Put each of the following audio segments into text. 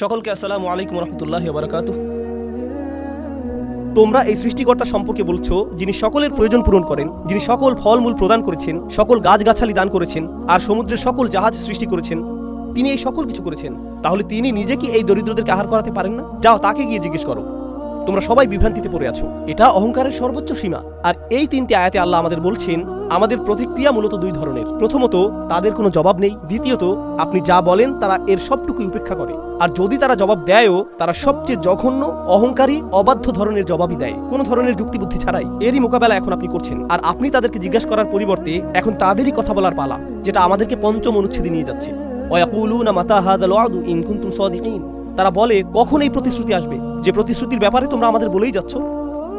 সকলকে আসসালামু আলাইকুম রহমতুল্লাহ বারাকাত তোমরা এই সৃষ্টিকর্তা সম্পর্কে বলছো, যিনি সকলের প্রয়োজন পূরণ করেন, যিনি সকল ফলমূল প্রদান করেছেন, সকল গাছগাছালি দান করেছেন, আর সমুদ্রের সকল জাহাজ সৃষ্টি করেছেন, তিনি এই সকল কিছু করেছেন। তাহলে তিনি নিজে কি এই দরিদ্রদেরকে আহার করাতে পারেন না? যাও তাকে গিয়ে জিজ্ঞেস করো। তোমরা সবাই বিভ্রান্তিতে পড়ে আছো। এটা অহংকারের সর্বোচ্চ সীমা। আর এই তিনটি আয়াতে আল্লাহ আমাদের বলছেন, আমাদের প্রতিক্রিয়া মূলত দুই ধরনের। প্রথমত, তাদের কোনো জবাব নেই। দ্বিতীয়ত, আপনি যা বলেন, তারা এর সবটুকুই উপেক্ষা করে। আর যদি তারা জবাব দেয়ও, তারা সবচেয়ে জঘন্য, অহংকারী, অবাধ্য ধরনের জবাবই দেয়। কোনো ধরনের যুক্তিবুদ্ধি ছাড়াই। এরই মোকাবেলা এখন আপনি করছেন। আর আপনি তাদেরকে জিজ্ঞাসা করার পরিবর্তে, এখন তাদেরই কথা বলার পালা, যেটা আমাদেরকে পঞ্চম অনুচ্ছেদে নিয়ে যাচ্ছে। তারা বলে, কখন এই প্রতিশ্রুতি আসবে? যে প্রতিশ্রুতির ব্যাপারে তোমরা আমাদের বলেই যাচ্ছ।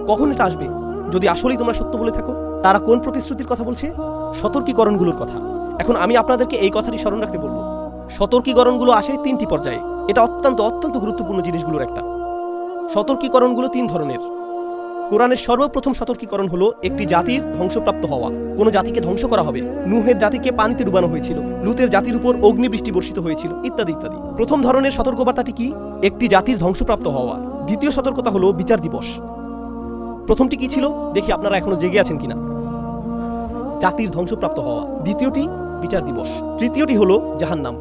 কখন এটা আসবে? যদি আসলেই তোমরা সত্য বলে থাকো, তারা কোন প্রতিশ্রুতির কথা বলছে? সতর্কীকরণগুলোর কথা। এখন আমি আপনাদেরকে এই কথাটি স্মরণ রাখতে বলব। সতর্কীকরণগুলো আসে তিনটি পর্যায়ে। এটা অত্যন্ত অত্যন্ত গুরুত্বপূর্ণ জিনিসগুলোর একটা। সতর্কীকরণগুলো তিন ধরনের। কোরআনের সর্বপ্রথম সতর্কীকরণ হলো একটি জাতির ধ্বংসপ্রাপ্ত হওয়া। কোন জাতিকে ধ্বংস করা হবে। নুহের জাতিকে পানিতে ডুবানো হয়েছিল। লুতের জাতির উপর অগ্নিবৃষ্টি বর্ষিত হয়েছিল, ইত্যাদি ইত্যাদি। প্রথম ধরনের সতর্কবার্তাটি কি? একটি জাতির ধ্বংসপ্রাপ্ত হওয়া। দ্বিতীয় সতর্কতা হলো বিচার দিবস। প্রথমটি কি ছিল? দেখি আপনারা এখনও জেগে আছেন কিনা। জাতির ধ্বংসপ্রাপ্ত হওয়া। দ্বিতীয়টি, বিচার দিবস। তৃতীয়টি হলো জাহান্নাম।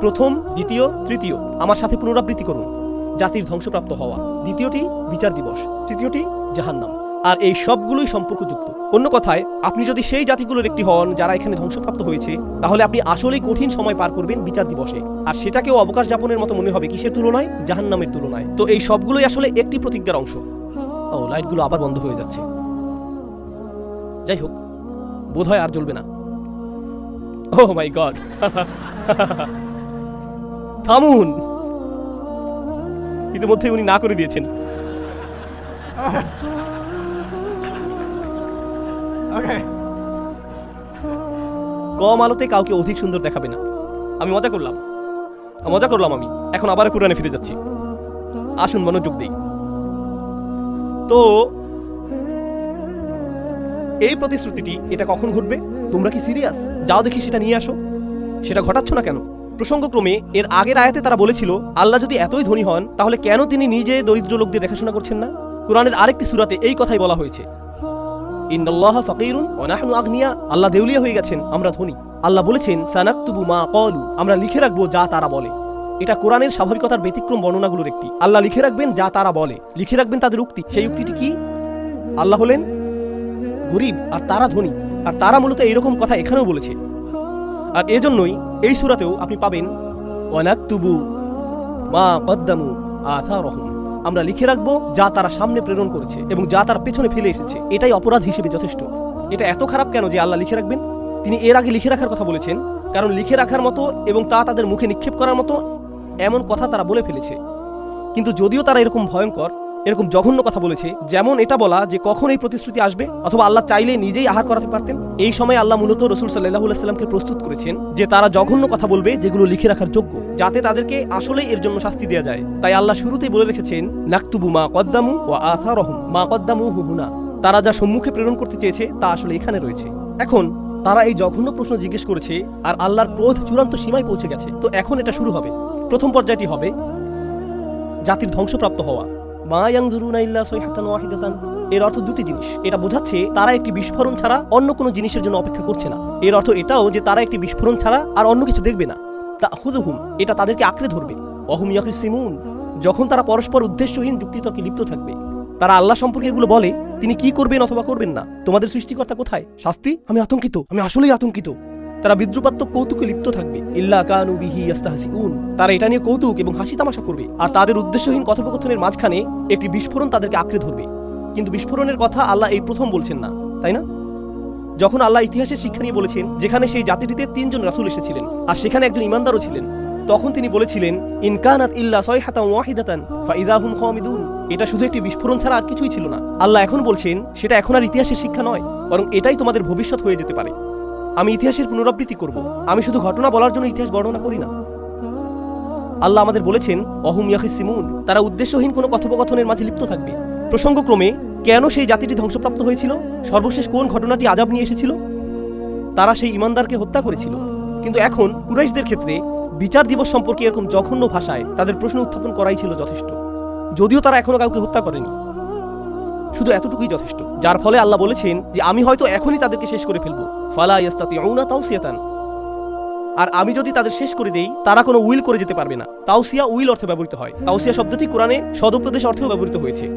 প্রথম, দ্বিতীয়, তৃতীয়। আমার সাথে পুনরাবৃত্তি করুন। জাতির ধ্বংসপ্রাপ্ত হওয়া। দ্বিতীয়টি, বিচার দিবস। তৃতীয়টি জাহান্নাম। আর এই সবগুলোই সম্পর্কযুক্ত। অন্য কথায়, আপনি যদি সেই জাতিগুলোর একটি হন যারা এখানে ধ্বংসপ্রাপ্ত হয়েছে, তাহলে আপনি আসলেই কঠিন সময় পার করবেন বিচার দিবসে। আর সেটাকেও অবকাশ যাপনের মতো মনে হবে কিসের তুলনায়? জাহান্নামের তুলনায়। তো এই সবগুলোই আসলে একটি প্রতিজ্ঞার অংশ। ও, লাইটগুলো আবার বন্ধ হয়ে যাচ্ছে। যাই হোক বোধ আর জ্বলবে না। ও মাই গড। থামুন। ইতিমধ্যে উনি না করে দিয়েছেন. কম আলোতে কাউকে অধিক সুন্দর দেখাবে না। আমি মজা করলাম। মজা করলাম আমি। এখন আবার কোরআনে ফিরে যাচ্ছি। আসুন, মনোযোগ দিই। তো, এই প্রতিশ্রুতিটি, এটা কখন ঘটবে? তোমরা কি সিরিয়াস যাও দেখি সেটা নিয়ে আসো। সেটা ঘটাচ্ছ না কেন? প্রসঙ্গক্রমে, এর আগের আয়াতে তারা বলেছিল, আল্লাহ যদি এতই ধনী হন, তাহলে কেন তিনি নিজে দরিদ্র লোকদের দেখাশোনা করছেন না? কোরআনের আরেকটি সুরাতে এই কথাই বলা হয়েছে। আগনিয়া। আল্লাহ দেউলিয়া হয়ে গেছেন, আমরা ধনী। আল্লাহ বলেছেন, সানাকতুবু মা ক্বালু। আমরা লিখে রাখব যা তারা বলে। এটা কোরআনের স্বাভাবিকতার ব্যতিক্রম বর্ণনাগুলোর একটি। আল্লাহ লিখে রাখবেন যা তারা বলে। লিখে রাখবেন তাদের উক্তি। সেই উক্তিটি কি? আল্লাহ হলেন গরিব আর তারা ধনী। আর তারা মূলত এইরকম কথা এখানেও বলেছে। আর এজন্যই এই সুরাতেও আপনি পাবেন, ওয়ানাকতুবু মা কদ্দামু আথারহুম আমরা লিখে রাখব যা তারা সামনে প্রেরণ করেছে এবং যা তার পেছনে ফেলে এসেছে। এটাই অপরাধ হিসেবে যথেষ্ট। এটা এত খারাপ কেন যে আল্লাহ লিখে রাখবেন? তিনি এর আগে লিখে রাখার কথা বলেছেন, কারণ লিখে রাখার মতো এবং তা তাদের মুখে নিক্ষেপ করার মতো এমন কথা তারা বলে ফেলেছে। কিন্তু যদিও তারা এরকম ভয়ঙ্কর এরকম জঘন্য কথা বলেছে, যেমন এটা বলা যে কখন এই প্রতিশ্রুতি আসবে? অথবা আল্লাহ চাইলে নিজেই আহার করাতে পারতেন? এই সময় আল্লাহ মূলত রসুল সাল্লাহ প্রস্তুত করেছেন যে তারা জঘন্য কথা বলবে যেগুলো লিখে রাখার যোগ্য, যাতে তাদেরকে আসলে এর জন্য শাস্তি দেওয়া যায়। তাই আল্লাহ শুরুতেই বলে রেখেছেন, নাকতুবু মা কদ্দামু ও আথা রহম মা কদ্দামু হুহুনা তারা যা সম্মুখে প্রেরণ করতে চেয়েছে, তা আসলে এখানে রয়েছে। এখন তারা এই জঘন্য প্রশ্ন জিজ্ঞেস করেছে, আর আল্লাহর ক্রোধ চূড়ান্ত সীমায় পৌঁছে গেছে। তো এখন এটা শুরু হবে। প্রথম পর্যায়টি হবে, জাতির ধ্বংসপ্রাপ্ত হওয়া। এর অর্থ দুটি জিনিস। এটা বোঝাচ্ছে তারা একটি বিস্ফোরণ ছাড়া অন্য কোনো জিনিসের জন্য অপেক্ষা করছে না। এর অর্থ এটাও যে তারা একটি বিস্ফোরণ ছাড়া আর অন্য কিছু দেখবে না। তা হুদুহুম এটা তাদেরকে আঁকড়ে ধরবে। অহুম ইয়াকিসিমুন যখন তারা পরস্পর উদ্দেশ্যহীন যুক্তিতর্কে লিপ্ত থাকবে। তারা আল্লাহ সম্পর্কে এগুলো বলে, তিনি কি করবেন অথবা করবেন না? তোমাদের সৃষ্টিকর্তা কোথায়? শাস্তি? আমি আতঙ্কিত, আমি আসলেই আতঙ্কিত। তারা বিদ্রুপাত্মক কৌতুকে লিপ্ত থাকবে। ইল্লা কানু বিহি ইয়াস্তাহসিউন। তারা এটা নিয়ে কৌতুক এবং হাসি তামাশা করবে। আর তাদের উদ্দেশ্যহীন কথোপকথনের মাঝখানে একটি বিস্ফোরণ তাদেরকে আঁকড়ে ধরবে। কিন্তু বিস্ফোরণের কথা আল্লাহ এই প্রথম বলছেন না, তাই না? যখন আল্লাহ ইতিহাসের শিক্ষা নিয়ে বলেছেন, যেখানে সেই জাতিটিতে তিনজন রাসুল এসেছিলেন, আর সেখানে একজন ইমানদারও ছিলেন, তখন তিনি বলেছিলেন ইনকানাত ইল্লা সয়হাতাম ওয়াহিদাতান ফাইদাহুম খামিদুন। এটা শুধু একটি বিস্ফোরণ ছাড়া আর কিছুই ছিল না। আল্লাহ এখন বলছেন, সেটা এখন আর ইতিহাসের শিক্ষা নয়, বরং এটাই তোমাদের ভবিষ্যৎ হয়ে যেতে পারে। আমি ইতিহাসের পুনরাবৃত্তি করব। আমি শুধু ঘটনা বলার জন্য ইতিহাস বর্ণনা করি না। আল্লাহ আমাদের বলেছেন, অহুম ইয়াহিসিমুন তারা উদ্দেশ্যহীন কোনো কথোপকথনের মাঝে লিপ্ত থাকবে। প্রসঙ্গক্রমে, কেন সেই জাতিটি ধ্বংসপ্রাপ্ত হয়েছিল? সর্বশেষ কোন ঘটনাটি আজাব নিয়ে এসেছিল? তারা সেই ইমানদারকে হত্যা করেছিল। কিন্তু এখন, কুরাইশদের ক্ষেত্রে, বিচার দিবস সম্পর্কে এরকম জঘন্য ভাষায় তাদের প্রশ্ন উত্থাপন করাই ছিল যথেষ্ট। যদিও তারা এখনও কাউকে হত্যা করেনি। শুধু এতটুকুই যথেষ্ট। যার ফলে আল্লাহ বলেছেন যে, আমি হয়তো এখনই তাদেরকে শেষ করে ফেলব। ফালা ইয়াস্তাতিউনা তাওসিয়াতান। আর আমি যদি তাদের শেষ করে দেই, তারা কোনো উইল করে যেতে পারবে না। তাওসিয়া উইল অর্থে ব্যবহৃত হয়। তাওসিয়া শব্দটি কোরআনে সদুপদেশ অর্থেও ব্যবহৃত হয়েছে।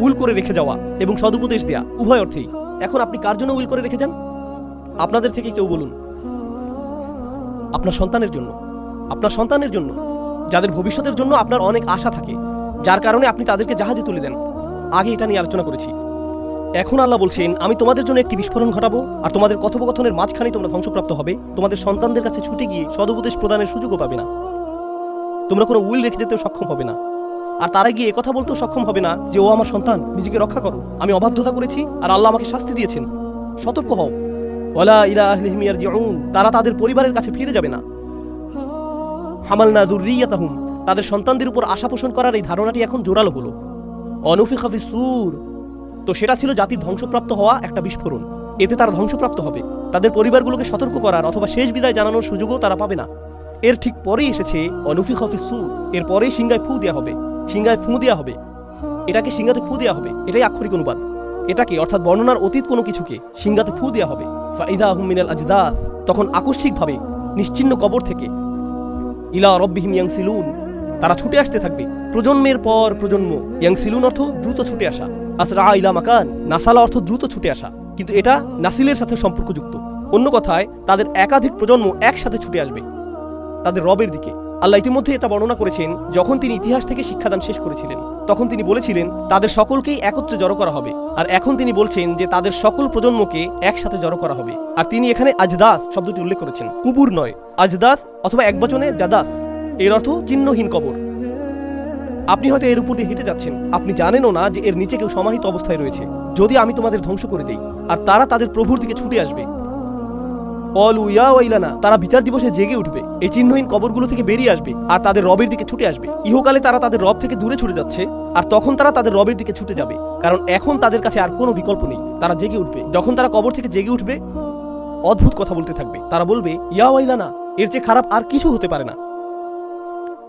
উইল করে রেখে যাওয়া এবং সদুপদেশ দেয়া, উভয় অর্থেই। এখন আপনি কার জন্য উইল করে রেখে যান? আপনাদের থেকে কেউ বলুন। আপনার সন্তানের জন্য। আপনার সন্তানের জন্য। যাদের ভবিষ্যতের জন্য আপনার অনেক আশা থাকে, যার কারণে আপনি তাদেরকে জাহাজে তুলে দেন। আগে এটা নিয়ে আলোচনা করেছি। এখন আল্লাহ বলছেন, আমি তোমাদের জন্য একটি বিস্ফোরণ ঘটাবো আর তোমাদের কথোপকথনের মাঝখানে তোমরা ধ্বংসপ্রাপ্ত হবে। তোমাদের সন্তানদের কাছে ছুটে গিয়ে সদুপদেশ প্রদানের সুযোগও পাবে না। তোমরা কোনো উইল রেখে যেতেও সক্ষম হবে না। আর তারা গিয়ে কথা বলতেও সক্ষম হবে না যে, ও আমার সন্তান, নিজেকে রক্ষা করো। আমি অবাধ্যতা করেছি আর আল্লাহ আমাকে শাস্তি দিয়েছেন। সতর্ক হও। ওয়ালা ইলা ইয়ারজিউন তারা তাদের পরিবারের কাছে ফিরে যাবে না। হামালনা যুররিয়াতাহুম, তাদের সন্তানদের উপর আশা পোষণ করার এই ধারণাটি এখন জোরালো হলো। অনফিখা ফি সুর। তো সেটা ছিল জাতির ধ্বংসপ্রাপ্ত হওয়া একটা বিস্ফোরণ। এতে তারা ধ্বংসপ্রাপ্ত হবে। তাদের পরিবারগুলোকে সতর্ক করার অথবা শেষ বিদায় জানানোর সুযোগও তারা পাবে না। এর ঠিক পরেই এসেছে অনুফিক অফিস সুর। এর পরেই সিংগায় ফু দেওয়া হবে। সিংগায় ফু দেওয়া হবে। এটাকে সিংহাতে ফু দেওয়া হবে। এটাই আক্ষরিক অনুবাদ। এটাকে, অর্থাৎ বর্ণনার অতীত কোনো কিছুকে, সিংহাতে ফু দেওয়া হবে। ফাইদা আহমিনাল আজদাস। তখন আকস্মিকভাবে, নিশ্চিন্ন কবর থেকে, ইলা রব্বিহিম ইয়াংসিলুন। তারা ছুটে আসতে থাকবে। প্রজন্মের পর প্রজন্ম। ইয়াংসিলুন অর্থ দ্রুত ছুটে আসা। আসরা ইলা মাকান। নাসালা অর্থ দ্রুত ছুটে আসা। কিন্তু এটা নাসিলের সাথে সম্পর্কযুক্ত। অন্য কথায়, তাদের একাধিক প্রজন্ম একসাথে ছুটে আসবে। তাদের রবের দিকে। আল্লাহ ইতিমধ্যে এটা বর্ণনা করেছেন, যখন তিনি ইতিহাস থেকে শিক্ষাদান শেষ করেছিলেন। তখন তিনি বলেছিলেন, তাদের সকলকেই একত্রে জড়ো করা হবে। আর এখন তিনি বলছেন যে, তাদের সকল প্রজন্মকে একসাথে জড়ো করা হবে। আর তিনি এখানে আজদাস শব্দটি উল্লেখ করেছেন। কুবুর নয়। আজদাস অথবা এক বচনে জাদাস। এর অর্থ চিহ্নহীন কবর। আপনি হয়তো এর উপর দিয়ে হেঁটে যাচ্ছেন। আপনি জানেনও না যে এর নিচে কেউ সমাহিত অবস্থায় রয়েছে। যদি আমি তোমাদের ধ্বংস করে দেই, আর তারা তাদের প্রভুর দিকে ছুটে আসবে। অলু ইয়া ওয়াইলানা, তারা বিচার দিবসে জেগে উঠবে। এই চিহ্নহীন কবরগুলো থেকে বেরিয়ে আসবে, আর তাদের রবের দিকে ছুটে আসবে। ইহকালে তারা তাদের রব থেকে দূরে ছুটে যাচ্ছে, আর তখন তারা তাদের রবের দিকে ছুটে যাবে। কারণ এখন তাদের কাছে আর কোনো বিকল্প নেই। তারা জেগে উঠবে। যখন তারা কবর থেকে জেগে উঠবে, অদ্ভুত কথা বলতে থাকবে। তারা বলবে, ইয়া ওয়াইলানা, এর চেয়ে খারাপ আর কিছু হতে পারে না।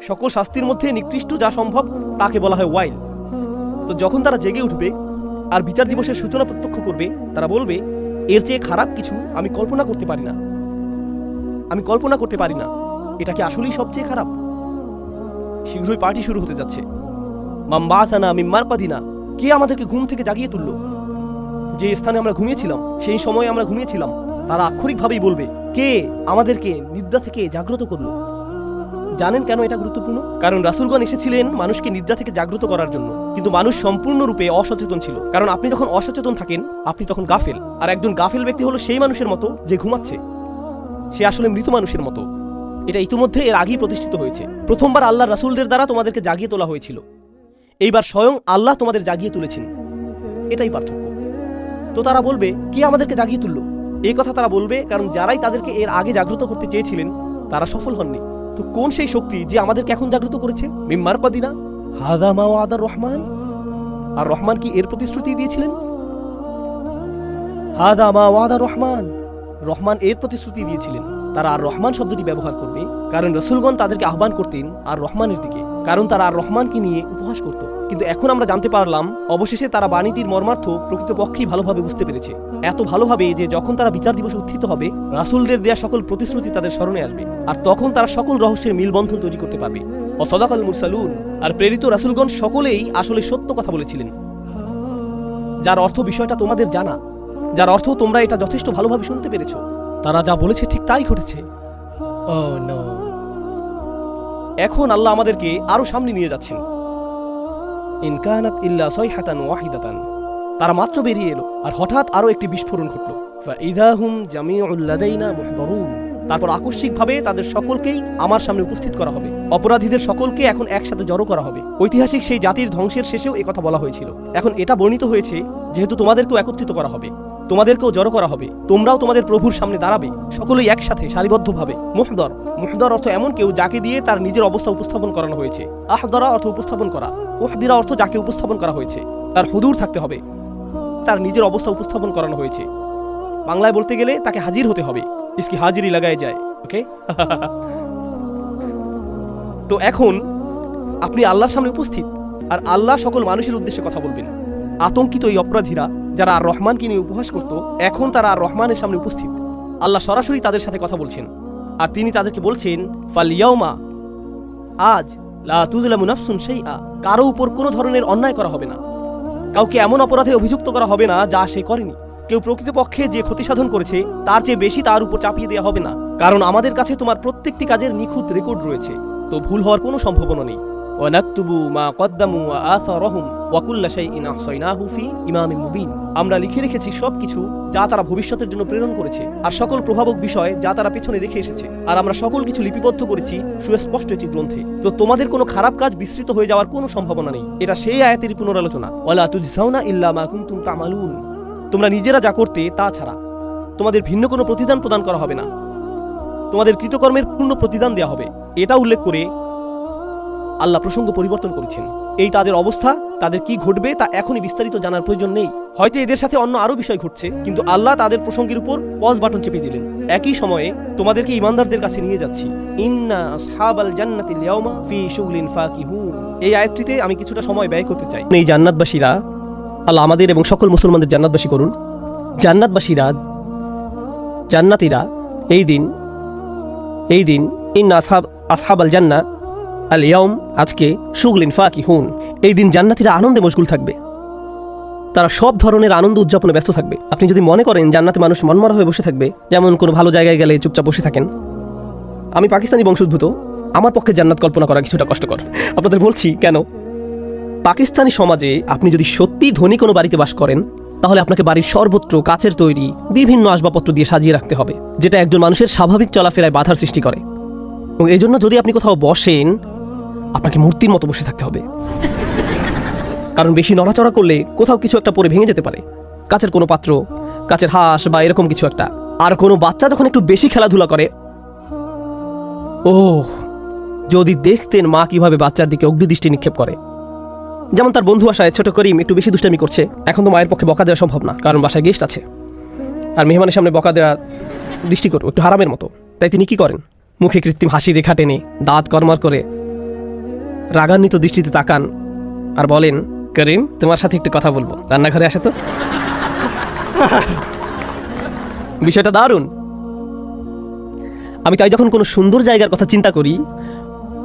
সকল শাস্তির মধ্যে নিকৃষ্ট যা সম্ভব তাকে বলা হয় ওয়াইল। তো যখন তারা জেগে উঠবে আর বিচার দিবসের সূচনা প্রত্যক্ষ করবে, তারা বলবে, এর চেয়ে খারাপ কিছু আমি কল্পনা করতে পারি না। আমি কল্পনা করতে পারি না। এটা কি আসলেই সবচেয়ে খারাপ? শীঘ্রই পার্টি শুরু হতে যাচ্ছে। মাম্বাসানা মিম্মার পাদিনা, কে আমাদেরকে ঘুম থেকে জাগিয়ে তুললো? যে স্থানে আমরা ঘুমিয়েছিলাম, সেই সময় আমরা ঘুমিয়েছিলাম। তারা আক্ষরিকভাবেই বলবে, কে আমাদেরকে নিদ্রা থেকে জাগ্রত করল? জানেন কেন এটা গুরুত্বপূর্ণ? কারণ রাসুলগণ এসেছিলেন মানুষকে নিদ্রা থেকে জাগ্রত করার জন্য। কিন্তু মানুষ সম্পূর্ণরূপে অসচেতন ছিল। কারণ আপনি যখন অসচেতন থাকেন, আপনি তখন গাফেল। আর একজন গাফেল ব্যক্তি হলো সেই মানুষের মতো যে ঘুমাচ্ছে। সে আসলে মৃত মানুষের মতো। এটা ইতিমধ্যে এর আগেই প্রতিষ্ঠিত হয়েছে। প্রথমবার আল্লাহ রাসুলদের দ্বারা তোমাদেরকে জাগিয়ে তোলা হয়েছিল। এইবার স্বয়ং আল্লাহ তোমাদের জাগিয়ে তুলেছেন। এটাই পার্থক্য। তো তারা বলবে, কে আমাদেরকে জাগিয়ে তুললো? এই কথা তারা বলবে, কারণ যারাই তাদেরকে এর আগে জাগ্রত করতে চেয়েছিলেন, তারা সফল হননি। তো কোন সেই শক্তি যে আমাদেরকে এখন জাগ্রত করেছে? মিম্মার পাদিনা হাদা মা আদার রহমান। আর রহমান কি এর প্রতিশ্রুতি দিয়েছিলেন? হাদা মা ওয়াদা রহমান। রহমান এর প্রতিশ্রুতি দিয়েছিলেন। তারা আর রহমান শব্দটি ব্যবহার করবে। কারণ রসুলগণ তাদেরকে আহ্বান করতেন আর রহমানের দিকে। কারণ তারা আর রহমানকে নিয়ে উপহাস করত। কিন্তু এখন আমরা জানতে পারলাম অবশেষে তারা বাণীটির মর্মার্থ প্রকৃতপক্ষেই ভালোভাবে বুঝতে পেরেছে। এত ভালোভাবে যে যখন তারা বিচার দিবসে উত্থিত হবে রাসুলদের দেয়া সকল প্রতিশ্রুতি তাদের স্মরণে আসবে। আর তখন তারা সকল রহস্যের মিলবন্ধন তৈরি করতে পারবে। অসদাকাল মুরসালুন আর প্রেরিত রাসুলগণ সকলেই আসলে সত্য কথা বলেছিলেন। যার অর্থ বিষয়টা তোমাদের জানা যার অর্থ তোমরা এটা যথেষ্ট ভালোভাবে শুনতে পেরেছ। তারা যা বলেছে ঠিক তাই ঘটেছে। Oh, no. এখন আল্লাহ আমাদেরকে আরও সামনে নিয়ে যাচ্ছেন। ইনকানাত ইল্লা সয়হাতান ওয়াহিদাতান। তারা মাত্র বেরিয়ে এলো, আর হঠাৎ আরও একটি বিস্ফোরণ ঘটল। ফাইদাহুম জামিউল লাদাইনা মুহদারুন। তারপর আকস্মিকভাবে তাদের সকলকেই আমার সামনে উপস্থিত করা হবে। অপরাধীদের সকলকে এখন একসাথে জড়ো করা হবে। ঐতিহাসিক সেই জাতির ধ্বংসের শেষেও কথা বলা হয়েছিল। এখন এটা বর্ণিত হয়েছে, যেহেতু তোমাদেরকেও একত্রিত করা হবে। তোমাদেরকেও জড়ো করা হবে। তোমরাও তোমাদের প্রভুর সামনে দাঁড়াবে। সকলেই একসাথে সারিবদ্ধভাবে। মুহদর। মুহদর অর্থ এমন কেউ যাকে দিয়ে তার নিজের অবস্থা উপস্থাপন করানো হয়েছে। আহদরা অর্থ উপস্থাপন করা। ওহদিরা অর্থ যাকে উপস্থাপন করা হয়েছে। তার হুদুর থাকতে হবে। তার নিজের অবস্থা উপস্থাপন করানো হয়েছে। বাংলায় বলতে গেলে তাকে হাজির হতে হবে। ইসকি হাজিরি লাগায় যায়। ওকে? তো এখন আপনি আল্লাহর সামনে উপস্থিত। আর আল্লাহ সকল মানুষের উদ্দেশ্যে কথা বলবেন। আতঙ্কিত এই অপরাধীরা যারা আর রহমানকে নিয়ে উপহাস করত, এখন তারা আর রহমানের সামনে উপস্থিত। আল্লাহ সরাসরি তাদের সাথে কথা বলছেন। আর তিনি তাদেরকে বলছেন ফালিয়াউমা আজ লা তুজলামু নাফসুন শাইআ, কারও উপর কোনো ধরনের অন্যায় করা হবে না। কাউকে এমন অপরাধে অভিযুক্ত করা হবে না যা সে করেনি। কেউ প্রকৃতপক্ষে যে ক্ষতি সাধন করেছে, তার চেয়ে বেশি তার উপর চাপিয়ে দেওয়া হবে না। কারণ আমাদের কাছে তোমার প্রত্যেকটি কাজের নিখুঁত রেকর্ড রয়েছে। তো ভুল হওয়ার কোনো সম্ভাবনা নেই। ওয়ানাকতুবু মা কদ্দামু ওয়া কুল্লা শাইইন আহসাইনাহু ফি ইমামিন মুবিন। আমরা লিখে রেখেছি সবকিছু যা তারা ভবিষ্যতের জন্য প্রেরণ করেছে আর সকল প্রভাবক বিষয় যা তারা পেছনে রেখে এসেছে। আর আমরা সকল কিছু লিপিবদ্ধ করেছি সুস্পষ্ট একটি গ্রন্থে। তো তোমাদের কোনো খারাপ কাজ বিস্তৃত হয়ে যাওয়ার কোনো সম্ভাবনা নেই। এটা সেই আয়াতের পুনরালোচনা। ইল্লা তামালুন। তোমরা নিজেরা যা করতে তা ছাড়া। তোমাদের ভিন্ন কোনো প্রতিদান প্রদান করা হবে না। তোমাদের কৃতকর্মের পূর্ণ প্রতিদান দেওয়া হবে। এটা উল্লেখ করে আল্লাহ প্রসঙ্গ পরিবর্তন করেছেন। এই তাদের অবস্থা, তাদের কি ঘটবে তা এখনই বিস্তারিত জানার প্রয়োজন নেই। হয়তো এদের সাথে অন্য আরও বিষয় ঘটছে, কিন্তু আল্লাহ তাদের প্রসঙ্গের উপর পজ বাটন চেপে দিলেন। একই সময়ে তোমাদেরকে ইমানদারদের কাছে নিয়ে যাচ্ছি। ইন্না আসহাবাল জান্নাতিল ইয়াউমা ফি শুগলিন এই আয়াতটিতে আমি কিছুটা সময় ব্যয় করতে চাই। এই জান্নাতবাসীরা, আল্লাহ আমাদের এবং সকল মুসলমানদের জান্নাতবাসী করুন। জান্নাতবাসীরা, জান্নাতীরা, এই দিন এই দিন, ইন্না আসহাব আসহাবাল জান্না আল ইয়াউম আজকে সুগলিন ফাকি হুন এই দিন জান্নাতিরা আনন্দে মশগুল থাকবে। তারা সব ধরনের আনন্দ উদযাপনে ব্যস্ত থাকবে। আপনি যদি মনে করেন জান্নাতে মানুষ মনমরা হয়ে বসে থাকবে, যেমন কোনো ভালো জায়গায় গেলে চুপচাপ বসে থাকেন। আমি পাকিস্তানি বংশোদ্ভূত। আমার পক্ষে জান্নাত কল্পনা করা কিছুটা কষ্টকর। আপনাদের বলছি, কেন? পাকিস্তানি সমাজে আপনি যদি সত্যি ধনী কোনো বাড়িতে বাস করেন, তাহলে আপনাকে বাড়ির সর্বত্র কাচের তৈরি বিভিন্ন আসবাবপত্র দিয়ে সাজিয়ে রাখতে হবে, যেটা একজন মানুষের স্বাভাবিক চলাফেরায় বাধার সৃষ্টি করে। এবং এই জন্য যদি আপনি কোথাও বসেন আপনাকে মূর্তির মতো বসে থাকতে হবে। কারণ বেশি নড়াচড়া করলে কোথাও কিছু একটা পরে ভেঙে যেতে পারে। কাছের কোনো পাত্র কাছের হাঁস বা এরকম কিছু একটা। আর কোনো বাচ্চা যখন একটু বেশি খেলাধুলা করে ও যদি দেখতেন মা কীভাবে বাচ্চার দিকে অগ্নিদৃষ্টি নিক্ষেপ করে। যেমন তার বন্ধু আসায় ছোট করিম একটু বেশি দুষ্টামি করছে, এখন তো মায়ের পক্ষে বকা দেওয়া সম্ভব না, কারণ বাসায় গেস্ট আছে। আর মেহমানের সামনে বকা দেওয়া দৃষ্টি করো একটু হারামের মতো। তাই তিনি কি করেন? মুখে কৃত্রিম হাসি রেখা টেনে দাঁত কর্মার করে রাগান্বিত দৃষ্টিতে তাকান আর বলেন, করিম, তোমার সাথে একটু কথা বলব। রান্নাঘরে আসে তো। বিষয়টা দারুণ। আমি তাই যখন কোনো সুন্দর জায়গার কথা চিন্তা করি,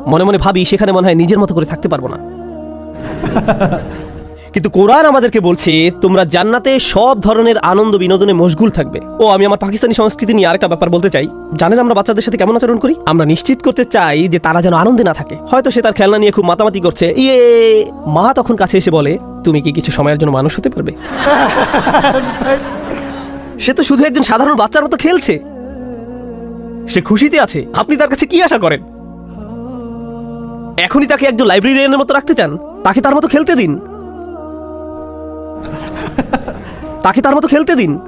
মনে মনে ভাবি সেখানে মনে হয় নিজের মতো করে থাকতে পারব না। কিন্তু কোরআন আমাদেরকে বলছে, তোমরা জান্নাতে সব ধরনের আনন্দ বিনোদনে মশগুল থাকবে। ও, আমি আমার পাকিস্তানি সংস্কৃতি নিয়ে আরেকটা ব্যাপার বলতে চাই। জানেন আমরা বাচ্চাদের সাথে কেমন আচরণ করি? আমরা নিশ্চিত করতে চাই যে তারা যেন আনন্দে না থাকে। হয়তো সে তার খেলনা নিয়ে খুব মাতামাতি করছে। ইয়ে মা তখন কাছে এসে বলে, তুমি কি কিছু সময়ের জন্য মানুষ হতে পারবে? সে তো শুধু একজন সাধারণ বাচ্চার মতো খেলছে। সে খুশিতে আছে, আপনি তার কাছে কি আশা করেন? এখনই তাকে একজন লাইব্রেরিয়ানের মতো রাখতে চান। তাকে তার মতো খেলতে দিন। তাকে তার মতো খেলতে দিন।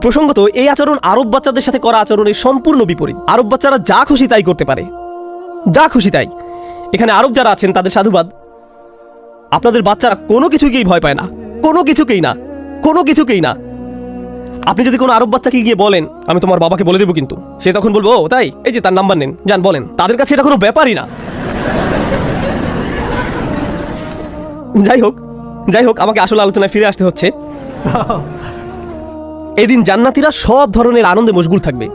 প্রসঙ্গত, এই আচরণ আরব বাচ্চাদের সাথে করা আচরণের সম্পূর্ণ বিপরীত। আরব বাচ্চারা যা খুশি তাই করতে পারে। যা খুশি তাই। এখানে আরব যারা আছেন, তাদের সাধুবাদ। আপনাদের বাচ্চারা কোনো কিছুকেই ভয় পায় না। কোনো কিছুকেই না। কোনো কিছুকেই না। আপনি যদি কোনো আরব বাচ্চাকে গিয়ে বলেন, আমি তোমার বাবাকে বলে দেবো কিন্তু। সে তখন বলব, ও, তাই? এই যে, তার নাম্বার নেন। যান, বলেন। তাদের কাছে এটা কোনো ব্যাপারই না। যাই হোক যাই হোক, আমাকে আসল আলোচনায় ফিরে আসতে হচ্ছে। এদিন জান্নাতীরা সব ধরনের আনন্দে মশগুল থাকবে।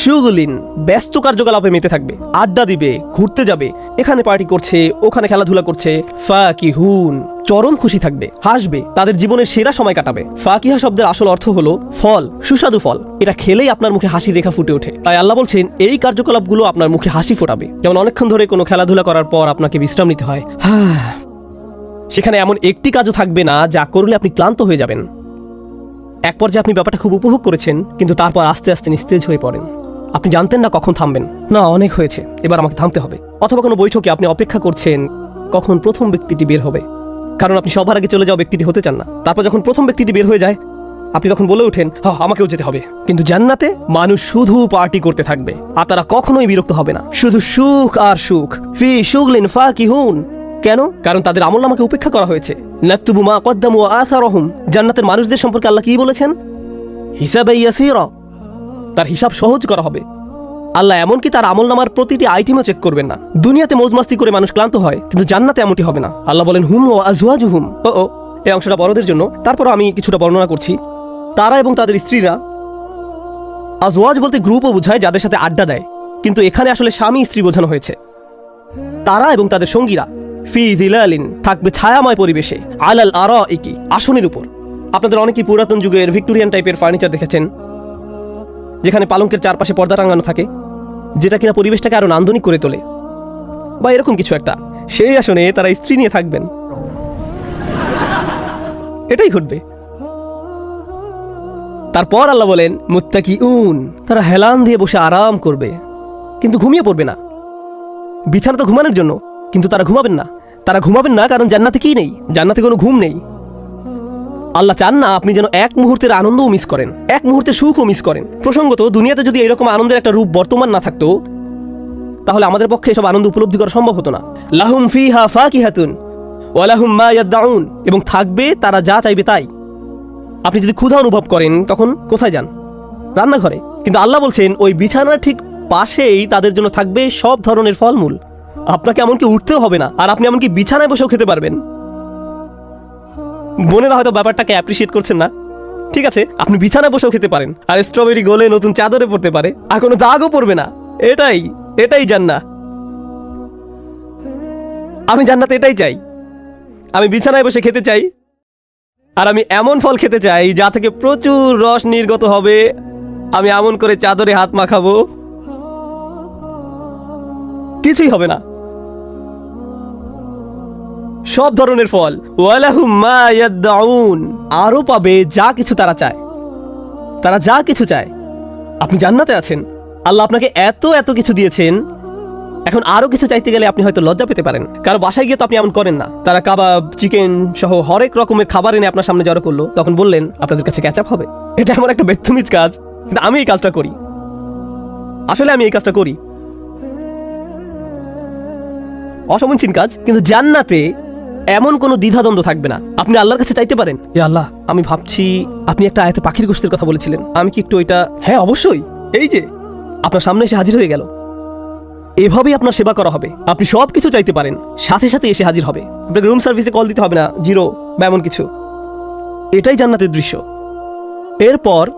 সুগলিন ব্যস্ত কার্যকলাপে মেতে থাকবে, আড্ডা দিবে, ঘুরতে যাবে, এখানে পার্টি করছে, ওখানে খেলাধুলা করছে ফাকি হুন চরম খুশি থাকবে, হাসবে, তাদের জীবনের সেরা সময় কাটাবে। ফাকিহা শব্দের আসল অর্থ হলো ফল, সুস্বাদু ফল। এটা খেলেই আপনার মুখে হাসি রেখা ফুটে ওঠে। তাই আল্লাহ বলছেন, এই কার্যকলাপগুলো আপনার মুখে হাসি ফোটাবে। যেমন অনেকক্ষণ ধরে কোনো খেলাধুলা করার পর আপনাকে বিশ্রাম নিতে হয়। হ্যাঁ সেখানে এমন একটি কাজও থাকবে না যা করলে আপনি ক্লান্ত হয়ে যাবেন। এক পর্যায়ে আপনি ব্যাপারটা খুব উপভোগ করেছেন কিন্তু তারপর আস্তে আস্তে নিস্তেজ হয়ে পড়েন। আপনি জানতেন না কখন থামবেন। না অনেক হয়েছে। এবার আমাকে থামতে হবে। অথবা কোনো বৈঠকে আপনি অপেক্ষা করছেন কখন প্রথম ব্যক্তিটি বের হবে। কারণ আপনি সবার আগে চলে যাওয়া ব্যক্তিটি হতে চান না। তারপর যখন প্রথম ব্যক্তিটি বের হয়ে যায় আপনি তখন বলে ওঠেন "হ্যাঁ, আমাকেও যেতে হবে। কিন্তু জান্নাতে মানুষ শুধু পার্টি করতে থাকবে আর তারা কখনোই বিরক্ত হবে না। শুধু সুখ আর সুখ। ফি সুগলিন ফা কি হুন কেন? কারণ তাদের আমল নামাকে উপেক্ষা করা হয়েছে। নাকতুবু মা কদ্দামু আসারহুম। জান্নাতের মানুষদের সম্পর্কে আল্লাহ কি বলেছেন? হিসাবে তার হিসাব সহজ করা হবে। আল্লাহ এমনকি তার আমল নামার প্রতিটি আইটেমও চেক করবেন না। দুনিয়াতে মৌজমাস্তি করে মানুষ ক্লান্ত হয়, কিন্তু জান্নাতে এমনটি হবে না। আল্লাহ বলেন, হুম ও আজুয়াজু হুম ও ও, এই অংশটা বড়দের জন্য। তারপর আমি কিছুটা বর্ণনা করছি। তারা এবং তাদের স্ত্রীরা আজওয়াজ বলতে গ্রুপও বোঝায়, যাদের সাথে আড্ডা দেয়। কিন্তু এখানে আসলে স্বামী স্ত্রী বোঝানো হয়েছে। তারা এবং তাদের সঙ্গীরা। ফি দিলালিন থাকবে ছায়াময় পরিবেশে, আলাল আর ইকি আসনের উপর। আপনাদের অনেকেই পুরাতন যুগের ভিক্টোরিয়ান টাইপের ফার্নিচার দেখেছেন, যেখানে পালঙ্কের চারপাশে পর্দা টাঙানো থাকে, যেটা কিনা পরিবেশটাকে আরও নান্দনিক করে তোলে। বা এরকম কিছু একটা, সেই আসনে তারা স্ত্রী নিয়ে থাকবেন। এটাই ঘটবে। তারপর আল্লাহ বলেন মুত্তাকি উন তারা হেলান দিয়ে বসে আরাম করবে, কিন্তু ঘুমিয়ে পড়বে না। বিছানা তো ঘুমানোর জন্য কিন্তু তারা ঘুমাবেন না। তারা ঘুমাবেন না কারণ জান্নাতে কি নেই? জান্নাতে কোনো ঘুম নেই। আল্লাহ চান না আপনি যেন এক মুহূর্তের আনন্দও মিস করেন, এক মুহূর্তের সুখও মিস করেন। প্রসঙ্গত, দুনিয়াতে যদি এরকম আনন্দের একটা রূপ বর্তমান না থাকতো, তাহলে আমাদের পক্ষে এসব আনন্দ উপলব্ধি করা সম্ভব হতো না। লাহুম ফি হা ফা কি হাতুন ওয়ালাহুম মা ইয়াদ্দাউন, এবং থাকবে, তারা যা চাইবে তাই। আপনি যদি ক্ষুধা অনুভব করেন, তখন কোথায় যান? রান্নাঘরে। কিন্তু আল্লাহ বলছেন, ওই বিছানার ঠিক পাশেই তাদের জন্য থাকবে সব ধরনের ফলমূল। আপনাকে এমনকি উঠতেও হবে না, আর আপনি এমনকি বিছানায় বসেও খেতে পারবেন। বোনেরা হয়তো ব্যাপারটাকে অ্যাপ্রিসিয়েট করছেন না। ঠিক আছে, আপনি বিছানায় বসেও খেতে পারেন, আর স্ট্রবেরি গোলে নতুন চাদরে পড়তে পারে, আর কোনো দাগও পড়বে না। এটাই এটাই জান্না আমি জান্নাতে এটাই চাই। আমি বিছানায় বসে খেতে চাই, আর আমি এমন ফল খেতে চাই, যা থেকে প্রচুর রস নির্গত হবে। আমি এমন করে চাদরে হাত মাখাবো। কিছুই হবে না। সব ধরনের ফল। আরও পাবে যা কিছু তারা চায়। তারা যা কিছু চায়। আপনি জান্নাতে আছেন। আল্লাহ আপনাকে এত এত কিছু দিয়েছেন। এখন আরও কিছু চাইতে গেলে আপনি হয়তো লজ্জা পেতে পারেন। কারণ বাসায় গিয়ে তো আপনি এমন করেন না। তারা কাবাব, চিকেন সহ হরেক রকমের খাবার এনে আপনার সামনে জড়ো করল। তখন বললেন, আপনাদের কাছে ক্যাচাপ হবে? এটা আমার একটা বেথমিজ কাজ। কিন্তু আমি এই কাজটা করি। আসলে আমি এই কাজটা করি। অসমীচীন কাজ। কিন্তু জান্নাতে এমন কোনো দ্বিধাদ্বন্দ্ব থাকবে না। আপনি আল্লাহর কাছে চাইতে পারেন? এ আল্লাহ। আমি ভাবছি আপনি একটা আয়তে পাখির গোষ্ঠীর কথা বলেছিলেন। আমি কি একটু ওইটা হ্যাঁ অবশ্যই। এই যে। আপনার সামনে এসে হাজির হয়ে গেল। এভাবেই আপনার সেবা করা হবে। আপনি সব কিছু চাইতে পারেন। সাথে সাথে এসে হাজির হবে। আপনাকে রুম সার্ভিসে কল দিতে হবে না জিরো বা এমন কিছু। এটাই জান্নাতের দৃশ্য। এরপর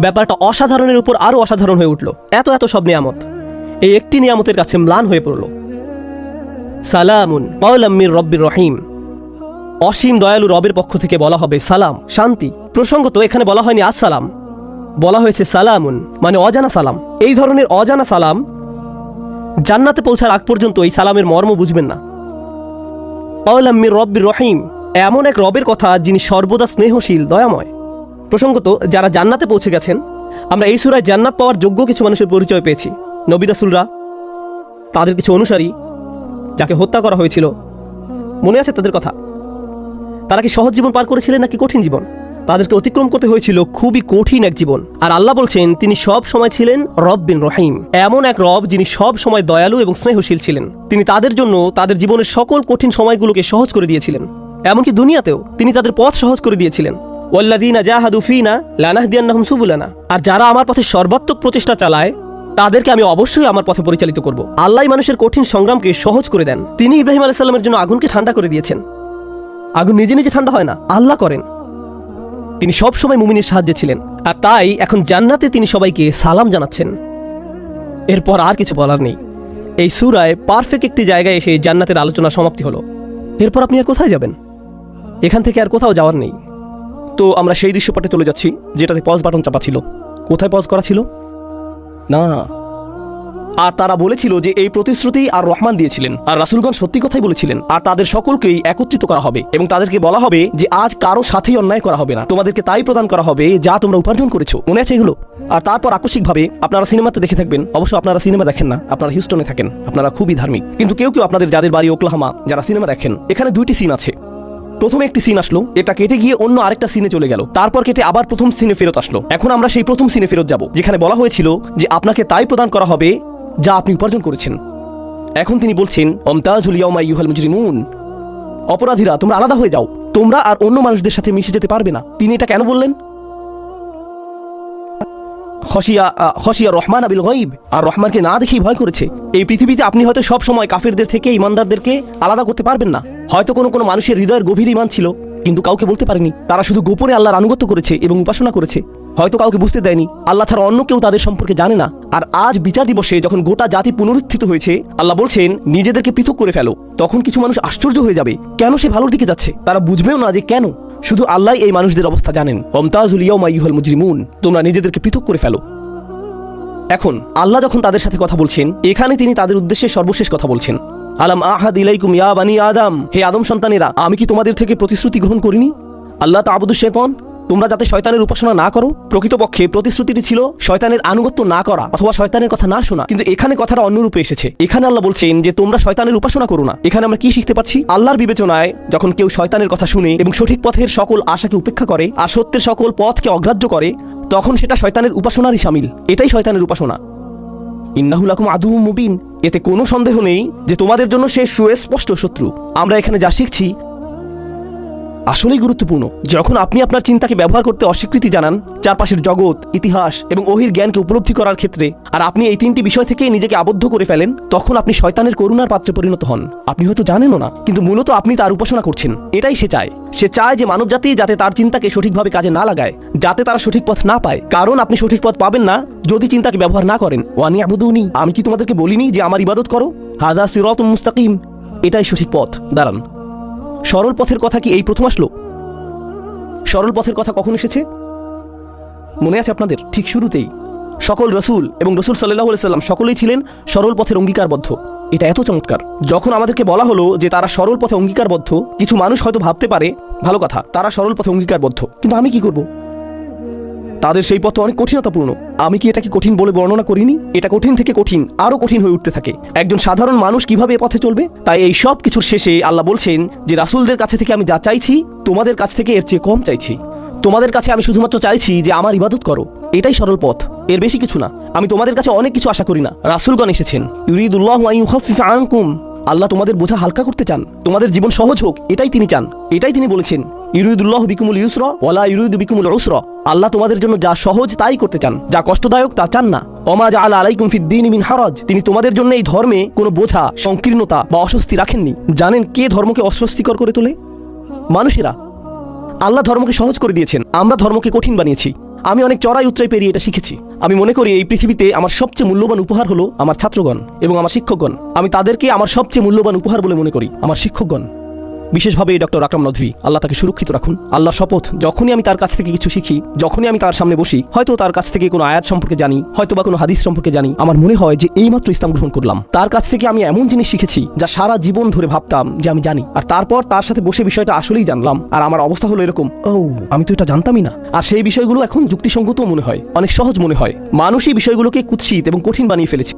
ব্যাপারটা অসাধারণের উপর আরও অসাধারণ হয়ে উঠল। এত এত সব নিয়ামত। এই একটি নিয়ামতের কাছে ম্লান হয়ে পড়ল। সালামুন মির রব্বির রহিম। অসীম দয়ালু রবের পক্ষ থেকে বলা হবে সালাম, শান্তি। প্রসঙ্গত এখানে বলা হয়নি আসসালাম। বলা হয়েছে সালামুন মানে অজানা সালাম। এই ধরনের অজানা সালাম জান্নাতে পৌঁছার আগ পর্যন্ত এই সালামের মর্ম বুঝবেন না। মির রব্বির রহিম, এমন এক রবের কথা যিনি সর্বদা স্নেহশীল, দয়াময়। প্রসঙ্গত, যারা জান্নাতে পৌঁছে গেছেন, আমরা এই সুরায় জান্নাত পাওয়ার যোগ্য কিছু মানুষের পরিচয় পেয়েছি। নবী রাসূলরা, তাদের কিছু অনুসারী যাকে হত্যা করা হয়েছিল। মনে আছে তাদের কথা? তারা কি সহজ জীবন পার করেছিলেন নাকি কঠিন জীবন? তাদেরকে অতিক্রম করতে হয়েছিল খুবই কঠিন এক জীবন। আর আল্লাহ বলছেন, তিনি সব সময় ছিলেন রব বিন রহিম। এমন এক রব যিনি সব সময় দয়ালু এবং স্নেহশীল ছিলেন। তিনি তাদের জন্য তাদের জীবনের সকল কঠিন সময়গুলোকে সহজ করে দিয়েছিলেন। এমনকি দুনিয়াতেও তিনি তাদের পথ সহজ করে দিয়েছিলেন। ওয়াল্লাদিনা জাহাদু ফিনা লানাহদিয়ান্নাহুম সুবুলানা। আর যারা আমার পথে সর্বাত্মক প্রচেষ্টা চালায় তাদেরকে আমি অবশ্যই আমার পথে পরিচালিত করব। আল্লাহ মানুষের কঠিন সংগ্রামকে সহজ করে দেন। তিনি ইব্রাহিম আলাইসাল্লামের জন্য আগুনকে ঠান্ডা করে দিয়েছেন। আগুন নিজে নিজে ঠান্ডা হয় না, আল্লাহ করেন। তিনি সব সময় মুমিনের সাহায্যে ছিলেন, আর তাই এখন জান্নাতে তিনি সবাইকে সালাম জানাচ্ছেন। এরপর আর কিছু বলার নেই। এই সুরায় পারফেক্ট একটি জায়গায় এসে জান্নাতের আলোচনা সমাপ্তি হলো। এরপর আপনি আর কোথায় যাবেন? এখান থেকে আর কোথাও যাওয়ার নেই। তো আমরা সেই দৃশ্যপটে চলে যাচ্ছি, যেটাতে পজ বাটন চাপা ছিল। কোথায় পজ করা ছিল? না আর তারা বলেছিল যে এই প্রতিশ্রুতি আর রহমান দিয়েছিলেন। আর রাসুলগঞ্জ সত্যি কথাই বলেছিলেন, আর তাদের সকলকেই একত্রিত করা হবে এবং তাদেরকে বলা হবে যে আজ কারও সাথেই অন্যায় করা হবে না। তোমাদেরকে তাই প্রদান করা হবে যা তোমরা উপার্জন করেছ। মনে আছে এগুলো? আর তারপর আকস্মিকভাবে আপনারা সিনেমাতে দেখে থাকবেন। অবশ্য আপনারা সিনেমা দেখেন না, আপনারা হিউস্টনে থাকেন। আপনারা খুবই ধার্মিক। কিন্তু কেউ কেউ আপনাদের যাদের বাড়ি ওকলাহামা, যারা সিনেমা দেখেন, এখানে দুইটি সিন আছে। প্রথমে একটি সিন আসলো, এটা কেটে গিয়ে অন্য আরেকটা সিনে চলে গেল। তারপর কেটে আবার প্রথম সিনে ফেরত আসলো। এখন আমরা সেই প্রথম সিনে ফেরত যাব, যেখানে বলা হয়েছিল যে আপনাকে তাই প্রদান করা হবে যা আপনি উপার্জন করেছেন। এখন তিনি বলছেন, অমতাজুল ইয়াউমা ইউহাল মুজরিমুন। অপরাধীরা, তোমরা আলাদা হয়ে যাও। তোমরা আর অন্য মানুষদের সাথে মিশে যেতে পারবে না। তিনি এটা কেন বললেন? রহমান আবিল গইব আর রহমানকে না দেখেই ভয় করেছে। এই পৃথিবীতে আপনি হয়তো সব সময় কাফেরদের থেকে, ইমানদারদেরকে আলাদা করতে পারবেন না। হয়তো কোনো কোনো মানুষের হৃদয়ের গভীর ইমান ছিল, কিন্তু কাউকে বলতে পারেনি। তারা শুধু গোপনে আল্লাহর আনুগত্য করেছে এবং উপাসনা করেছে। হয়তো কাউকে বুঝতে দেয়নি। আল্লাহ ছাড়া অন্য কেউ তাদের সম্পর্কে জানে না। আর আজ বিচার দিবসে যখন গোটা জাতি পুনরুত্থিত হয়েছে, আল্লাহ বলছেন, নিজেদেরকে পৃথক করে ফেলো। তখন কিছু মানুষ আশ্চর্য হয়ে যাবে। কেন সে ভালোর দিকে যাচ্ছে? তারা বুঝবেও না যে কেন। শুধু আল্লাহ এই মানুষদের অবস্থা জানেন। অমতাজুল ইয়াউমা ইউহাল মুজরিমুন, তোমরা নিজেদেরকে পৃথক করে ফেলো। এখন, আল্লাহ যখন তাদের সাথে কথা বলছেন, এখানে তিনি তাদের উদ্দেশ্যে সর্বশেষ কথা বলছেন। আলাম আহাদ ইলাইকুম ইয়া বানি আদম, হে আদম সন্তানেরা, আমি কি তোমাদের থেকে প্রতিশ্রুতি গ্রহণ করিনি? আল্লাহ তাবুদু শেতন তোমরা যাতে শয়তানের উপাসনা না করো, প্রকৃতপক্ষে প্রতিশ্রুতিটি ছিল শয়তানের আনুগত্য না করা, অথবা শয়তানের কথা না শোনা। কিন্তু এখানে কথাটা অন্যরূপে এসেছে। এখানে আল্লাহ বলছেন যে, তোমরা শয়তানের উপাসনা করো না। এখানে আমরা কি শিখতে পাচ্ছি আল্লাহর বিবেচনায় যখন কেউ শয়তানের কথা শুনে এবং সঠিক পথের সকল আশাকে উপেক্ষা করে আর সত্যের সকল পথকে অগ্রাহ্য করে, তখন সেটা শয়তানের উপাসনারই সামিল। এটাই শয়তানের উপাসনা। ইন্নাহুলাকুম আদু মুবিন। এতে কোনো সন্দেহ নেই যে তোমাদের জন্য সে সুস্পষ্ট শত্রু। আমরা এখানে যা শিখছি আসলেই গুরুত্বপূর্ণ। যখন আপনি আপনার চিন্তাকে ব্যবহার করতে অস্বীকৃতি জানান, চারপাশের জগৎ, ইতিহাস এবং অহির জ্ঞানকে উপলব্ধি করার ক্ষেত্রে আর আপনি এই তিনটি বিষয় থেকে নিজেকে আবদ্ধ করে ফেলেন, তখন আপনি শয়তানের করুণার পাত্রে পরিণত হন। আপনি হয়তো জানেনও না, কিন্তু মূলত আপনি তার উপাসনা করছেন। এটাই সে চায়। সে চায় যে মানবজাতি যাতে তার চিন্তাকে সঠিকভাবে কাজে না লাগায়, যাতে তারা সঠিক পথ না পায়। কারণ আপনি সঠিক পথ পাবেন না যদি চিন্তাকে ব্যবহার না করেন। ওয়ানি আবুদুনি, আমি কি তোমাদেরকে বলিনি যে আমার ইবাদত করো? হাদা সিরত মুস্তাকিম, এটাই সঠিক পথ। দাঁড়ান। সরল পথের কথা কি এই প্রথম আসলো? সরল পথের কথা কখন এসেছে? মনে আছে আপনাদের? ঠিক শুরুতেই। সকল রসুল এবং রসুল সাল্লাহ সাল্লাম সকলেই ছিলেন সরল পথের অঙ্গীকারবদ্ধ। এটা এত চমৎকার। যখন আমাদেরকে বলা হলো যে তারা সরল পথে অঙ্গীকারবদ্ধ, কিছু মানুষ হয়তো ভাবতে পারে, ভালো কথা, তারা সরল পথে অঙ্গীকারবদ্ধ। কিন্তু আমি কি করব? তাদের সেই পথ অনেক কঠিনতাপূর্ণ। আমি কি এটাকে কঠিন বলে বর্ণনা করিনি? এটা কঠিন থেকে কঠিন আরও কঠিন হয়ে উঠতে থাকে। একজন সাধারণ মানুষ কীভাবে এ পথে চলবে? তাই এই সব কিছুর শেষে আল্লাহ বলছেন যে, রাসূলদের কাছে থেকে আমি যা চাইছি, তোমাদের কাছ থেকে এর চেয়ে কম চাইছি। তোমাদের কাছে আমি শুধুমাত্র চাইছি যে, আমার ইবাদত করো। এটাই সরল পথ। এর বেশি কিছু না। আমি তোমাদের কাছে অনেক কিছু আশা করি না। রাসূলগণ এসেছেন। ইউরিদুল্লাহ আল্লাহ তোমাদের বোঝা হালকা করতে চান। তোমাদের জীবন সহজ হোক, এটাই তিনি চান। এটাই তিনি বলেছেন। ইরুদুল্লাহ বিকুমুল ইউসর ওয়ালা ইরুদ বিকুমুল উসর। আল্লাহ তোমাদের জন্য যা সহজ তাই করতে চান, যা কষ্টদায়ক তা চান না। অমাজ আলা আলাইকুম ফিদ্দিন মিন হারাজ। তিনি তোমাদের জন্য এই ধর্মে কোনো বোঝা, সংকীর্ণতা বা অস্বস্তি রাখেননি। জানেন কে ধর্মকে অস্বস্তিকর করে তোলে? মানুষেরা। আল্লাহ ধর্মকে সহজ করে দিয়েছেন, আমরা ধর্মকে কঠিন বানিয়েছি। আমি অনেক চড়াই উচ্চাই পেরিয়ে এটা শিখেছি। আমি মনে করি এই পৃথিবীতে আমার সবচেয়ে মূল্যবান উপহার হলো আমার ছাত্রগণ এবং আমার শিক্ষকগণ। আমি তাদেরকে আমার সবচেয়ে মূল্যবান উপহার বলে মনে করি, আমার শিক্ষকগণ। বিশেষভাবে ডক্টর আকরাম নদভি, আল্লাহ তাকে সুরক্ষিত রাখুন। আল্লাহ শপথ, যখনই আমি তার কাছ থেকে কিছু শিখি, যখনই আমি তার সামনে বসি, হয়তো তার কাছ থেকে কোনো আয়াত সম্পর্কে জানি, হয়তো বা কোনো হাদিস সম্পর্কে জানি, আমার মনে হয় যে এইমাত্র ইসলাম গ্রহণ করলাম। তার কাছ থেকে আমি এমন জিনিস শিখেছি, যা সারা জীবন ধরে ভাবতাম যে আমি জানি। আর তারপর তার সাথে বসে বিষয়টা আসলেই জানলাম, আর আমার অবস্থা হলো এরকম, ও, আমি তো এটা জানতামই না। আর সেই বিষয়গুলো এখন যুক্তিসঙ্গত মনে হয়, অনেক সহজ মনে হয়। মানুষই বিষয়গুলোকে কুৎসিত এবং কঠিন বানিয়ে ফেলেছে।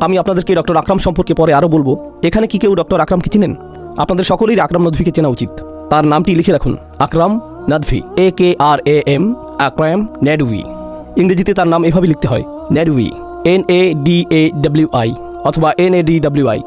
আমি আপনাদেরকে ডক্টর আকরাম সম্পর্কে পরে আরও বলব, এখানে কি কেউ ডক্টর আকরামকে চিনেন? আপনাদের সকলেই আকরাম নদভিকে চেনা উচিত। তার নামটি লিখে রাখুন, আকরাম নাদভি এ কে আর এ এম আকরাম নেডুভি ইংরেজিতে তার নাম এভাবে লিখতে হয় Nadwi N A D A W I অথবা N A D W I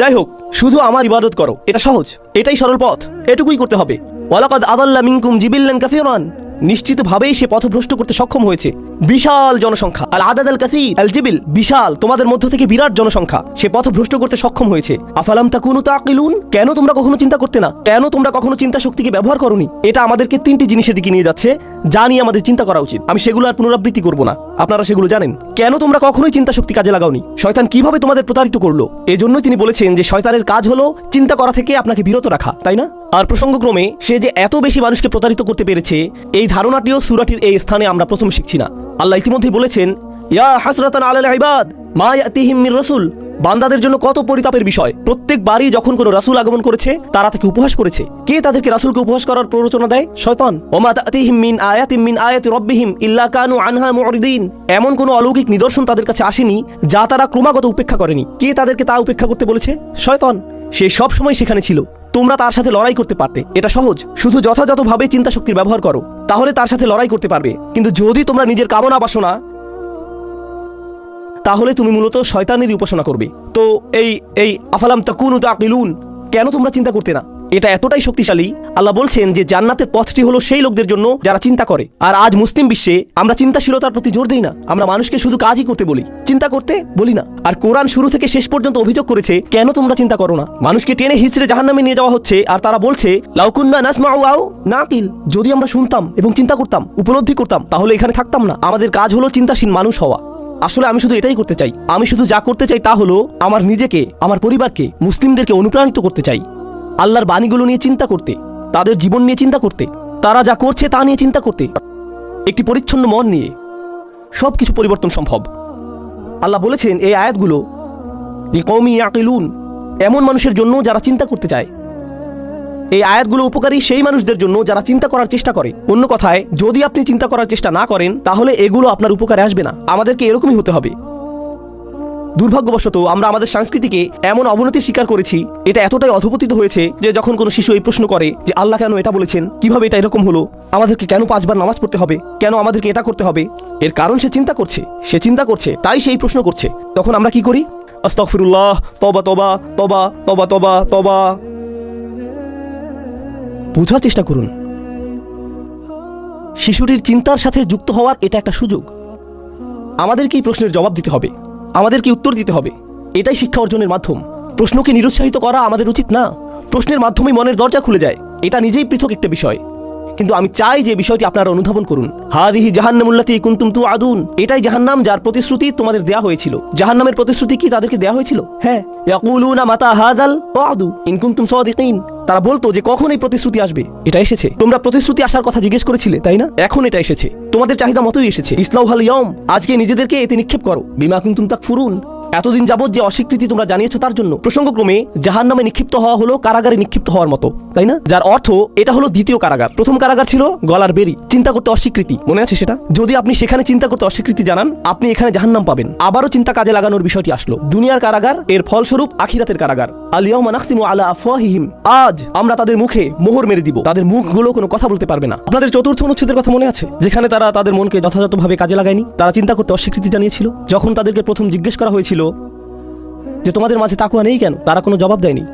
যাই হোক, শুধু আমার ইবাদত করো, এটা সহজ, এটাই সরল পথ, এটুকুই করতে হবে। ওয়ালাকাদ আদাল্লা মিনকুম জিবিল্লান কাসিরান। নিশ্চিতভাবেই সে পথভ্রষ্ট করতে সক্ষম হয়েছে। বিশাল জনসংখ্যা। আল আদাদ আল কাসির, আল জিবিল, বিশাল, তোমাদের মধ্য থেকে বিরাট জনসংখ্যা। সে পথভ্রষ্ট করতে সক্ষম হয়েছে। আফালাম তাকুনু তাকিলুন? কেন তোমরা কখনো চিন্তা করতে না? কেন তোমরা কখনো চিন্তা শক্তিকে ব্যবহার করনি? এটা আমাদেরকে তিনটি জিনিসের দিকে নিয়ে যাচ্ছে, যা নিয়ে আমাদের চিন্তা করা উচিত। আমি সেগুলো আর পুনরাবৃত্তি করব না। আপনারা সেগুলো জানেন। কেন তোমরা কখনোই চিন্তা শক্তি কাজে লাগাওনি? শয়তান কীভাবে তোমাদের প্রতারিত করল? এজন্যই তিনি বলেছেন যে শয়তানের কাজ হলো চিন্তা করা থেকে আপনাকে বিরত রাখা, তাই না? আর প্রসঙ্গক্রমে, সে যে এত বেশি মানুষকে প্রতারিত করতে পেরেছে, এই ধারণাটিও সুরাটির এই স্থানে আমরা প্রথম শিখছি না। আল্লাহ ইতিমধ্যে বলেছেন, ইয়া হাসরাতান আলাল ইবাদ, মা ইয়াতিহিম মির রাসূল। বান্দাদের জন্য কত পরিতাপের বিষয়। প্রত্যেকবারই যখন কোনো রাসূল আগমন করেছে, তারা তাকে উপহাস করেছে। কে তাদেরকে রাসূলকে উপহাস করার প্ররোচনা দেয়? শয়তান। ওমা তাতিহিম মিন আয়াতিম মিন আয়াতি রব্বিহিম ইল্লা কানু আনহা মুরিদিন এমন কোনো অলৌকিক নিদর্শন তাদের কাছে আসেনি, যা তারা ক্রমাগত উপেক্ষা করেনি। কে তাদেরকে তা উপেক্ষা করতে বলেছে? শয়তান। সে সব সময় সেখানে ছিল। তোমরা তার সাথে লড়াই করতে পারতে। এটা সহজ। শুধু যথাযথভাবে চিন্তা শক্তির ব্যবহার করো। তাহলে তার সাথে লড়াই করতে পারবে। কিন্তু যদি তোমরা নিজের কামনা বাসনা, তাহলে তুমি মূলত শয়তানেরই উপাসনা করবে। তো এই এই, আফালাম তাকুন তাকিলুন। কেন তোমরা চিন্তা করতে না? এটা এতটাই শক্তিশালী, আল্লাহ বলছেন যে জান্নাতের পথটি হলো সেই লোকদের জন্য যারা চিন্তা করে। আর আজ মুসলিম বিশ্বে আমরা চিন্তাশীলতার প্রতি জোর দিই না। আমরা মানুষকে শুধু কাজই করতে বলি, চিন্তা করতে বলি না। আর কোরআন শুরু থেকে শেষ পর্যন্ত অভিযোগ করেছে, কেন তোমরা চিন্তা করো না? মানুষকে টেনে হিচড়ে জাহান্নামে নিয়ে যাওয়া হচ্ছে, আর তারা বলছে লাউকুন্না নাসমাউ আও নাকিল। যদি আমরা শুনতাম এবং চিন্তা করতাম, উপলব্ধি করতাম, তাহলে এখানে থাকতাম না। আমাদের কাজ হলো চিন্তাশীল মানুষ হওয়া। আসলে আমি শুধু এটাই করতে চাই। আমি শুধু যা করতে চাই তা হলো আমার নিজেকে, আমার পরিবারকে, মুসলিমদেরকে অনুপ্রাণিত করতে চাই। আল্লাহর বাণীগুলো নিয়ে চিন্তা করতে, তাদের জীবন নিয়ে চিন্তা করতে, তারা যা করছে তা নিয়ে চিন্তা করতে, একটি পরিচ্ছন্ন মন নিয়ে সব কিছু পরিবর্তন সম্ভব। আল্লাহ বলেছেন, এই আয়াতগুলো কৌমি আকিলুন এমন মানুষের জন্য যারা চিন্তা করতে চায়। এই আয়াতগুলো উপকারী সেই মানুষদের জন্য যারা চিন্তা করার চেষ্টা করে। অন্য কথায়, যদি আপনি চিন্তা করার চেষ্টা না করেন, তাহলে এগুলো আপনার উপকারে আসবে না। আমাদেরকে এরকমই হতে হবে। দুর্ভাগ্যবশত আমরা আমাদের সংস্কৃতিকে এমন অবনতির স্বীকার করেছি, এটা এতটাই অধপতিত হয়েছে যে যখন কোনো শিশু এই প্রশ্ন করে যে আল্লাহ কেন এটা বলেছেন, কীভাবে এটা এরকম হলো, আমাদেরকে কেন পাঁচবার নামাজ পড়তে হবে, কেন আমাদেরকে এটা করতে হবে, এর কারণ সে চিন্তা করছে, সে চিন্তা করছে, তাই সেই প্রশ্ন করছে। তখন আমরা কি করি? আস্তাগফিরুল্লাহ তবা তবা তবা তবা তবা তবা বোঝার চেষ্টা করুন। শিশুটির চিন্তার সাথে যুক্ত হওয়ার এটা একটা সুযোগ। আমাদেরকে এই প্রশ্নের জবাব দিতে হবে। আমাদেরকে উত্তর দিতে হবে। এটাই শিক্ষা অর্জনের মাধ্যম। প্রশ্নকে নিরুৎসাহিত করা আমাদের উচিত না। প্রশ্নের মাধ্যমে মনের দরজা খুলে যায়। এটা নিজেই পৃথক একটা বিষয়। কিন্তু আমি চাই যে বিষয়টি আপনারা অনুধাবন করুন। হাদিহি জাহান্নামুল্লাতি কুন্তুম তু আদুন এটাই জাহান্নাম যার প্রতিশ্রুতি তোমাদের দেয়া হয়েছিল। জাহান্নামের প্রতিশ্রুতি কি তাদেরকে দেয়া হয়েছিল? হ্যাঁ। ইয়াকুলুনা মাতা হাদাল আদু ইন কুনতুম সাদিকিন। তারা বলতো যে কখন এই প্রতিশ্রুতি আসবে? এটা এসেছে। তোমরা প্রতিশ্রুতি আসার কথা জিজ্ঞেস করেছিলে, তাই না? এখন এটা এসেছে। তোমাদের চাহিদা মতোই এসেছে। ইসলাউ হাল ইয়ম আজকে নিজেদেরকে এতে নিক্ষেপ করো। বিমা কুনতুম তাক ফুরুন এতদিন যাবৎ যে অস্বীকৃতি তোমরা জানিয়েছো তার জন্য, প্রসঙ্গক্রমে জাহান নামে নিক্ষিপ্ত হওয়া হলো কারাগারে নিক্ষিপ্ত হওয়ার মতো, তাই না? যার অর্থ এটা হলো দ্বিতীয় কারাগার। প্রথম কারাগার ছিল গলার বেরি, চিন্তা করতে অস্বীকৃতি, মনে আছে সেটা? যদি আপনি সেখানে চিন্তা করতে অস্বীকৃতি জানান, আপনি এখানে জাহান্নাম পাবেন। আবারও চিন্তা কাজে লাগানোর বিষয়টি আসলো। দুনিয়ার কারাগার এর ফলস্বরূপ আখিরাতের কারাগার। আলিয়াউমা নাখতিমু আলা আফওয়াহিহিম। আজ আমরা তাদের মুখে মোহর মেরে দিব। তাদের মুখগুলো কোনো কথা বলতে পারবে না। আপনাদের চতুর্থ অনুচ্ছেদের কথা মনে আছে? যেখানে তারা তাদের মনকে যথাযথভাবে কাজে লাগায়নি? তারা চিন্তা করতে অস্বীকৃতি জানিয়েছিল? যখন তাদেরকে প্রথম জিজ্ঞেস করা হয়েছিল যে তোমাদের মাঝে তাকুয়া নেই কেন? তারা কোনো জবাব দেয়নি।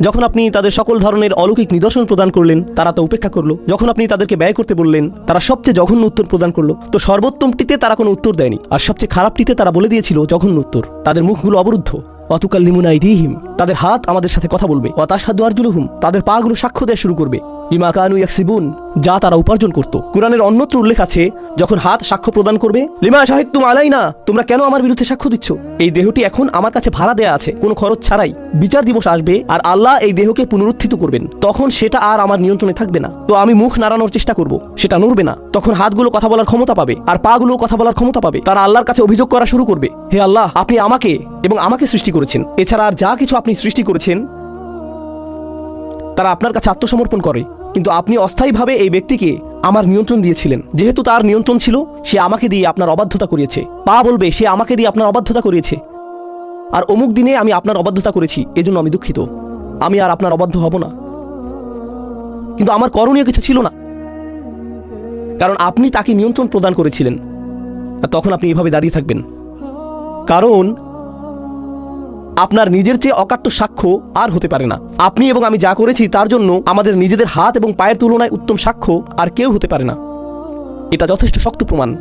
যখন আপনি তাদের সকল ধরনের অলৌকিক নিদর্শন প্রদান করলেন, তারা তা উপেক্ষা করল। যখন আপনি তাদেরকে ব্যয় করতে বললেন, তারা সবচেয়ে জঘন্য উত্তর প্রদান করল। তো সর্বোত্তমটিতে তারা কোনো উত্তর দেয়নি, আর সবচেয়ে খারাপটিতে তারা বলে দিয়েছিল জঘন্য উত্তর। তাদের মুখগুলো অবরুদ্ধ। অতুকাল লিমুনাই দিহিম তাদের হাত আমাদের সাথে কথা বলবে। অতাসাদু আরজুলুহুম, তাদের পাগুলো সাক্ষ্য দেওয়া শুরু করবে। ইমা কানু ইয়াকসিবুন, যা তারা উপার্জন করত। কোরআনের অন্যত্র উল্লেখ আছে, যখন হাত সাক্ষ্য প্রদান করবে, লিমা সাহিত্যুম আলাই না তোমরা কেন আমার বিরুদ্ধে সাক্ষ্য দিচ্ছ? এই দেহটি এখন আমার কাছে ভাড়া দেয়া আছে, কোনো খরচ ছাড়াই। বিচার দিবস আসবে, আর আল্লাহ এই দেহকে পুনরুত্থিত করবেন। তখন সেটা আর আমার নিয়ন্ত্রণে থাকবে না। তো আমি মুখ নাড়ানোর চেষ্টা করব, সেটা নড়বে না। তখন হাতগুলো কথা বলার ক্ষমতা পাবে, আর পাগুলো কথা বলার ক্ষমতা পাবে। তারা আল্লাহর কাছে অভিযোগ করা শুরু করবে, হে আল্লাহ, আপনি আমাকে এবং আমাকে সৃষ্টি করেছেন। এছাড়া আর যা কিছু আপনি সৃষ্টি করেছেন, তারা আপনার কাছে আত্মসমর্পণ করে। কিন্তু আপনি অস্থায়ীভাবে এই ব্যক্তিকে আমার নিয়ন্ত্রণ দিয়েছিলেন। যেহেতু তার নিয়ন্ত্রণ ছিল, সে আমাকে দিয়ে আপনার অবাধ্যতা করিয়েছে। পা বলবে, সে আমাকে দিয়ে আপনার অবাধ্যতা করিয়েছে। আর অমুক দিনে আমি আপনার অবাধ্যতা করেছি, এজন্য আমি দুঃখিত। আমি আর আপনার অবাধ্য হব না। কিন্তু আমার করণীয় কিছু ছিল না। কারণ আপনি তাকে নিয়ন্ত্রণ প্রদান করেছিলেন। আর তখন আপনি এভাবে দাঁড়িয়ে থাকবেন। কারণ আপনার নিজের চেয়ে অকাট্য সাক্ষ্য আর হতে পারে না। আপনি এবং আমি যা করেছি তার জন্য আমাদের নিজেদের হাত এবং পায়ের তুলনায় উত্তম সাক্ষ্য আর কেউ হতে পারে না। এটা যথেষ্ট শক্ত প্রমাণ।